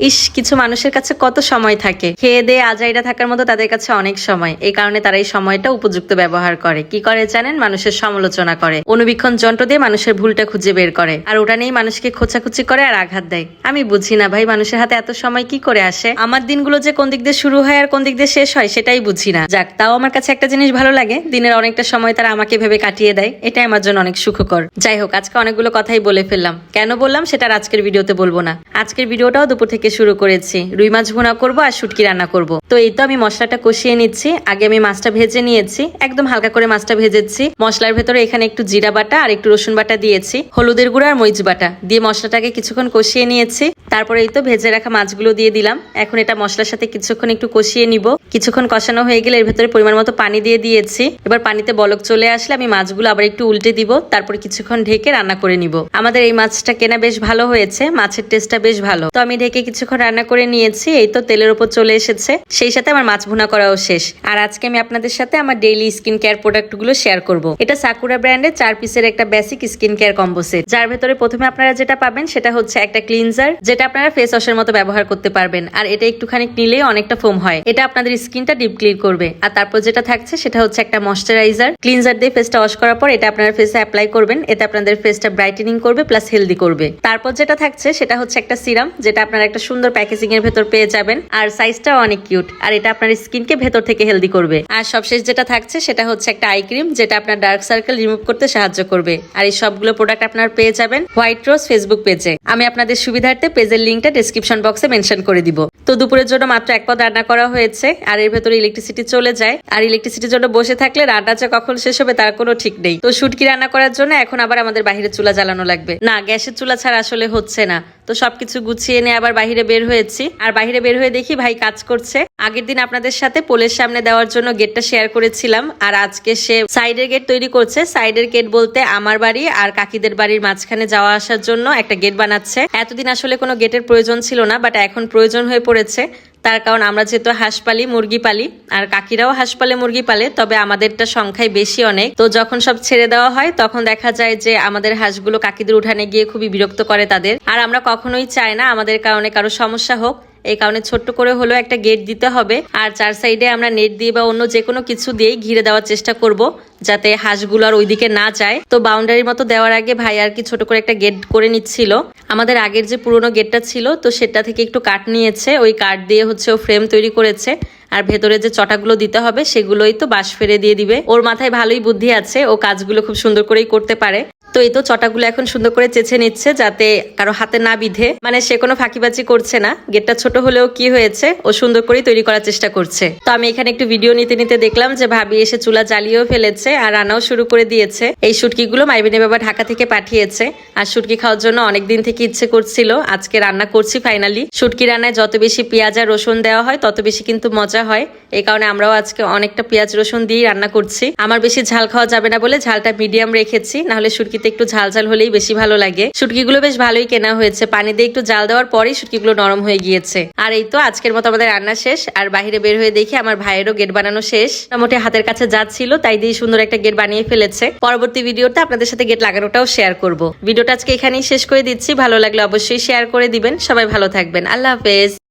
ইস, কিছু মানুষের কাছে কত সময় থাকে। খেয়ে দিয়ে আজাইরা থাকার মতো তাদের কাছে অনেক সময়। এই কারণে তারা এই সময়টা উপযুক্ত ব্যবহার করে। কি করে জানেন? মানুষের সমালোচনা করে। অনুবীক্ষণ যন্ত্র দিয়ে মানুষের ভুলটা খুঁজে বের করে। আর ওটা নিয়েই মানুষকে খোঁচাখুচি করে আর আঘাত দেয়। আমি বুঝি না ভাই, মানুষের হাতে এত সময় কি করে আসে? আমার দিনগুলো যে কোন দিক দিয়ে শুরু হয় আর কোন দিক দিয়ে শেষ হয়, সেটাই বুঝি না। যাক, তাও আমার কাছে একটা জিনিস ভালো লাগে। দিনের অনেকটা সময় তারা আমাকে ভেবে কাটিয়ে দেয়। এটাই আমার জন্য অনেক সুখকর। যাই হোক, আজকে অনেকগুলো কথাই বলে ফেললাম। কেন বললাম? সেটা আজকের ভিডিওতে বলব না। আজকের ভিডিওটাও দুপুর থেকে শুরু করেছি। রুই মাছ ভুনা করব আর শুটকি রান্না করব। তো এই তো আমি মশলাটা কষিয়ে নিচ্ছি। আগে আমি মাছটা ভেজে নিয়েছি। একদম হালকা করে মাছটা ভেজেছি। মশলার ভেতরে এখানে একটু জিরা বাটা আর একটু রসুন বাটা দিয়েছি। হলুদের গুঁড়া আর মরিচ বাটা। দিয়ে মশলাটাকে কিছুক্ষণ কষিয়ে নিয়েছি। তারপরে এই তো ভেজে রাখা মাছগুলো দিয়ে দিলাম। এখন এটা মশলার সাথে কিছুক্ষণ একটু কষিয়ে নিব। কিছুক্ষণ কষানো হয়ে গেলে এর ভেতরে পরিমাণ মতো পানি দিয়ে দিয়েছি। এবার পানিতে বলক চলে আসলে আমি মাছগুলো আবার একটু উল্টে দিব। তারপর কিছুক্ষণ ঢেকে রান্না করে নিব। আমাদের এই মাছটা কেনা বেশ ভালো হয়েছে। মাছের টেস্টটা বেশ ভালো। তো আমি ঢেকে কিছুক্ষণ রান্না করে নিয়েছি। এই তো তেলের উপর চলে এসেছে। সেই সাথে আমার মাছ ভুনা করাও শেষ। আর আজকে আমি আপনাদের সাথে আমার ডেইলি স্কিন কেয়ার প্রোডাক্টগুলো শেয়ার করব। এটা সাকুরা ব্র্যান্ডের চার পিসের একটা basic skin care combo set যার ভেতরে প্রথমে আপনারা যেটা পাবেন সেটা হচ্ছে একটা ক্লিনজার যেটা আপনারা ফেস ওয়াশের মতো ব্যবহার করতে পারবেন। আর এটা একটুখানি নিলেই অনেকটা ফোম হয়। এটা আপনাদের স্কিনটা ডিপ ক্লিন করবে। আর তারপর যেটা থাকছে, সেটা হচ্ছে একটা ময়শ্চারাইজার ক্লিনজার দিয়ে ফেসটা ওয়াশ করার পর এটা আপনার ফেসে অ্যাপ্লাই করবেন। এতে আপনাদের ফেসটা ব্রাইটেনিং করবে প্লাস হেলদি করবে। তারপর যেটা থাকছে, সেটা হচ্ছে একটা সিরাম যেটা আপনারা একটা সুন্দর প্যাকেজিং এর ভেতর পেয়ে যাবেন। আর সাইজটাও অনেক কিউট আর এটা আপনার স্কিনকে ভেতর থেকে হেলদি করবে। আর সবশেষ যেটা থাকছে, সেটা হচ্ছে একটা আই ক্রিম যেটা আপনার ডার্ক সার্কেল রিমুভ করতে সাহায্য করবে। আর এই সবগুলো প্রোডাক্ট আপনার পেয়ে যাবেন হোয়াইট রোজ ফেসবুক পেজে আমি আপনাদের সুবিধার্থে পেজের লিঙ্কটা ডিসক্রিপশন বক্সে মেনশন করে দিব। তো দুপুরের জন্য মাত্র এক পদ রান্না করা হয়েছে, আর এর ভেতরে ইলেকট্রিসিটি চলে যায়। আর ইলেকট্রিসিটির জন্য বসে থাকলে রান্না যে কখন শেষ হবে তার কোনো ঠিক নেই। তো শুটকি রান্না করার জন্য এখন আবার আমাদের বাহিরে চুলা জ্বালানো লাগবে। না, গ্যাসের চুলা ছাড়া আসলে হচ্ছে না। তো সবকিছু গুছিয়ে নিয়ে আবার বাহিরে বের হয়েছি। আর বাহিরে বের হয়ে দেখি ভাই কাজ করছে। আগের দিন আপনাদের সাথে পোলের সামনে দেওয়ার জন্য গেটটা শেয়ার করেছিলাম। আর আজকে সে সাইডের গেট তৈরি করছে। সাইডের গেট বলতে আমার বাড়ি আর কাকিদের বাড়ির মাঝখানে যাওয়া আসার জন্য একটা গেট বানাচ্ছে। এতদিন আসলে কোনো গেটের প্রয়োজন ছিল না বাট এখন প্রয়োজন হয়ে পড়েছে। তার কারণ আমরা যেহেতু হাঁস পালি মুরগি পালি আর কাকিরাও হাঁস পালে মুরগি পালে তবে আমাদেরটা সংখ্যায় বেশি অনেক। তো যখন সব ছেড়ে দেওয়া হয়, তখন দেখা যায় যে আমাদের হাঁসগুলো কাকিদের উঠানে গিয়ে খুবই বিরক্ত করে তাদের। আর আমরা কখনোই চাই না আমাদের কারণে কারও সমস্যা হোক। এই কারণে ছোট্ট করে হলেও একটা গেট দিতে হবে। আর চার সাইডে আমরা নেট দিয়ে বা অন্য যে কোনো কিছু দিয়েই ঘিরে দেওয়ার চেষ্টা করব, যাতে হাঁসগুলো আর ওইদিকে না যায়। তো বাউন্ডারির মতো দেওয়ার আগে ভাই আর কি ছোট করে একটা গেট করে নিচ্ছিল। আমাদের আগের যে পুরনো গেটটা ছিল, তো সেটা থেকে একটু কাঠ নিয়েছে। ওই কাঠ দিয়ে হচ্ছে ও ফ্রেম তৈরি করেছে। আর ভেতরে যে চটাগুলো দিতে হবে, সেগুলোই তো বাঁশ ফেরে দিয়ে দিবে। ওর মাথায় ভালোই বুদ্ধি আছে, ও কাজগুলো খুব সুন্দর করেই করতে পারে। তো এই তো চটাগুলো এখন সুন্দর করে চেঁচে নিচ্ছে যাতে কারও হাতে না বিধে। মানে সে কোনো ফাঁকিবাজি করছে না। গেটটা ছোট হলেও কি হয়েছে, ও সুন্দর করেই তৈরি করার চেষ্টা করছে। তো আমি এখানে একটু ভিডিও নিতে নিতে দেখলাম যে ভাবি এসে চুলা জ্বালিয়েও ফেলেছে আর রান্নাও শুরু করে দিয়েছে। এই শুটকিগুলো মাইবিনী বাবা ঢাকা থেকে পাঠিয়েছে। আর সুটকি খাওয়ার জন্য অনেকদিন থেকে ইচ্ছে করছিল। আজকে রান্না করছি ফাইনালি শুটকি রান্নায় যত বেশি পেঁয়াজ আর রসুন দেওয়া হয়, তত বেশি কিন্তু মজা হয়। এই কারণে আমরাও আজকে অনেকটা পেঁয়াজ রসুন দিয়ে রান্না করছি। আমার বেশি ঝাল খাওয়া যাবে না বলে ঝালটা মিডিয়াম রেখেছি, নাহলে শুটকিতে একটু ঝাল ঝাল হলেই বেশি ভালো লাগে। শুটকিগুলো বেশ ভালোই কেনা হয়েছে। পানি দিয়ে একটু জাল দেওয়ার পরেই শুটকিগুলো নরম হয়ে গিয়েছে। আর এই তো আজকের মতো আমাদের রান্না শেষ। আর বাইরে বের হয়ে দেখি আমার ভাইয়েরও গেট বানানো শেষ। মোটামুটি হাতের কাছে যাচ্ছিল তাই দিয়ে সুন্দর একটা গেট বানিয়ে ফেলেছে। পরবর্তী ভিডিওতে আপনাদের সাথে গেট লাগানোটাও শেয়ার করব। ভিডিওটা আজকে এখানেই শেষ করে দিচ্ছি। ভালো লাগলে অবশ্যই শেয়ার করে দিবেন। সবাই ভালো থাকবেন। আল্লাহ হাফেজ।